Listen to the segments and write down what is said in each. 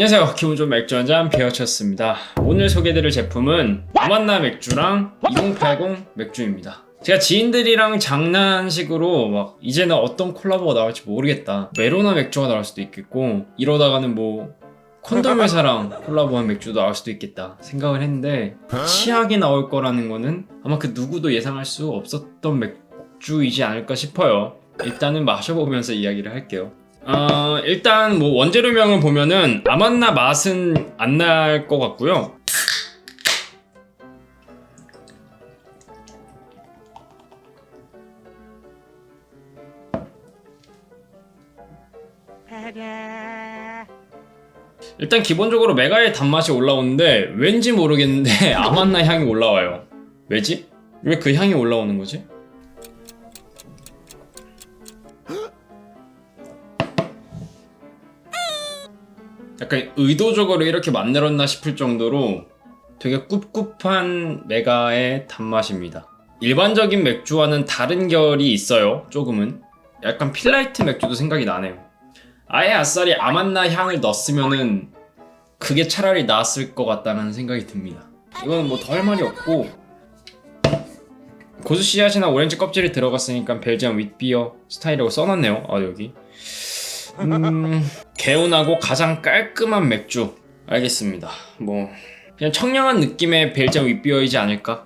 안녕하세요. 기분 좋은 맥주 한잔 비어쳤습니다. 오늘 소개드릴 제품은 아만나 맥주랑 2080 맥주입니다. 제가 지인들이랑 장난식으로 막 이제는 어떤 콜라보가 나올지 모르겠다. 메로나 맥주가 나올 수도 있겠고 이러다가는 뭐 콘돔 회사랑 콜라보한 맥주도 나올 수도 있겠다 생각을 했는데 치약이 나올 거라는 거는 아마 그 누구도 예상할 수 없었던 맥주이지 않을까 싶어요. 일단은 마셔보면서 이야기를 할게요. 어, 일단 뭐 원재료명을 보면은 아만나 맛은 안 날 것 같고요. 일단 기본적으로 메가의 단맛이 올라오는데 왠지 모르겠는데 아만나 향이 올라와요. 왜지? 왜 그 향이 올라오는 거지? 약간 의도적으로 이렇게 만들었나 싶을 정도로 되게 꿉꿉한 메가의 단맛입니다. 일반적인 맥주와는 다른 결이 있어요. 조금은. 약간 필라이트 맥주도 생각이 나네요. 아예 아싸리 아만나 향을 넣었으면은 그게 차라리 나았을 것 같다는 생각이 듭니다. 이거는 뭐더 할 말이 없고 고수 씨앗이나 오렌지 껍질이 들어갔으니까 벨지안 윗비어 스타일이라고 써놨네요. 아 여기. 음, 개운하고 가장 깔끔한 맥주. 알겠습니다. 뭐 그냥 청량한 느낌의 벨지안 윗비어이지 않을까?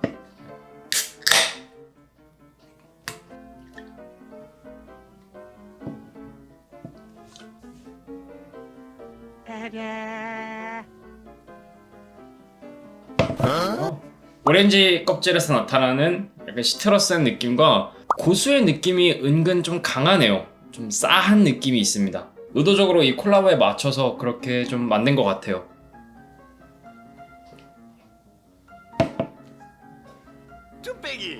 오렌지 껍질에서 나타나는 약간 시트러스한 느낌과 고수의 느낌이 은근 좀 강하네요. 좀 싸한 느낌이 있습니다. 의도적으로 이 콜라보에 맞춰서 그렇게 좀 만든 것 같아요. 뚝배기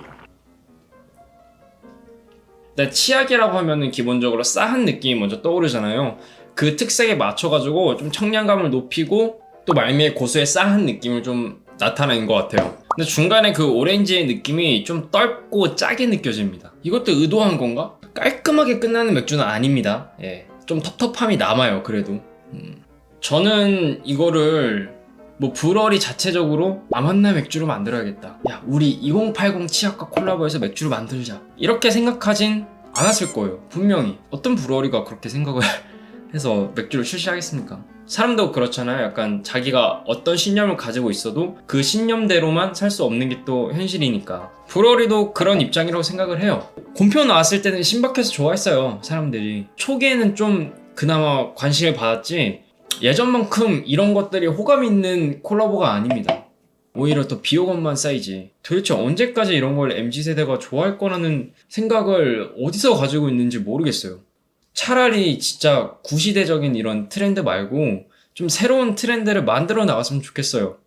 일단 치약이라고 하면은 기본적으로 싸한 느낌이 먼저 떠오르잖아요. 그 특색에 맞춰가지고 좀 청량감을 높이고 또 말미에 고수의 싸한 느낌을 좀 나타내는 것 같아요. 근데 중간에 그 오렌지의 느낌이 좀 떫고 짜게 느껴집니다. 이것도 의도한 건가? 깔끔하게 끝나는 맥주는 아닙니다. 예. 좀 텁텁함이 남아요, 그래도. 음. 저는 이거를 뭐 브러리 자체적으로 아만나 맥주로 만들어야겠다. 야, 우리 2080 치약과 콜라보해서 맥주를 만들자. 이렇게 생각하진 않았을 거예요. 분명히. 어떤 브러리가 그렇게 생각을 해서 맥주를 출시하겠습니까? 사람도 그렇잖아요. 약간 자기가 어떤 신념을 가지고 있어도 그 신념대로만 살 수 없는 게 또 현실이니까. 브러리도 그런 입장이라고 생각을 해요. 곰표 나왔을 때는 신박해서 좋아했어요. 사람들이. 초기에는 좀 그나마 관심을 받았지 예전만큼 이런 것들이 호감 있는 콜라보가 아닙니다. 오히려 더 비호감만 쌓이지. 도대체 언제까지 이런 걸 MZ세대가 좋아할 거라는 생각을 어디서 가지고 있는지 모르겠어요. 차라리 진짜 구시대적인 이런 트렌드 말고 좀 새로운 트렌드를 만들어 나갔으면 좋겠어요.